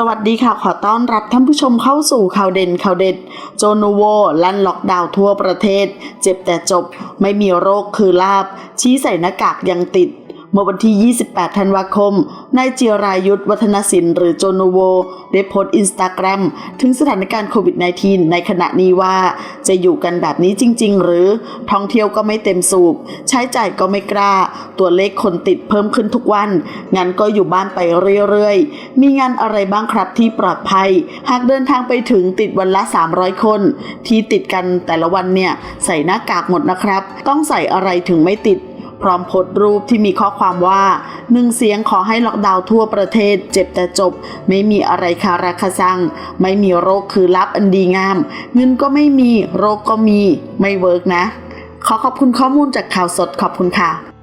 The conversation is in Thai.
สวัสดีค่ะ ขอต้อนรับท่านผู้ชมเข้าสู่ข่าวเด่นข่าวเด็ด โจโนโวลั่นล็อกดาวน์ทั่วประเทศ เจ็บแต่จบ ไม่มีโรคคือลาบ ชี้ใส่หน้ากากยังติด เมื่อวันที่ 28 ธันวาคม นายจิรายุทธวัฒนศิลป์หรือโจโนโว ได้โพสต์อินสตาแกรมถึงสถานการณ์โควิด -19 ในขณะนี้ว่า จะอยู่กันแบบนี้จริง ๆ หรือ ท่องเที่ยวก็ไม่เต็มสูบ ใช้จ่ายก็ไม่กล้า ตัวเลขคนติดเพิ่มขึ้นทุกวัน งั้นก็อยู่บ้านไปเรื่อย ๆ มีงานอะไรบ้างครับที่ปลอดภัย หากเดินทางไปถึงติดวันละ 300 คน ที่ติดกันแต่ละวันเนี่ยใส่หน้ากากหมดนะครับ ต้องใส่อะไรถึงไม่ติด พร้อมโพสต์รูปที่มีข้อความว่าหนึ่งเสียงขอให้ล็อกดาวน์ทั่วประเทศ เจ็บแต่จบ ไม่มีอะไรคาราคาซัง ไม่มีโรคคือลับอันดีงาม เงินก็ไม่มีโรคก็มี ไม่เวิร์กนะ ขอขอบคุณข้อมูลจากข่าวสดขอบคุณค่ะ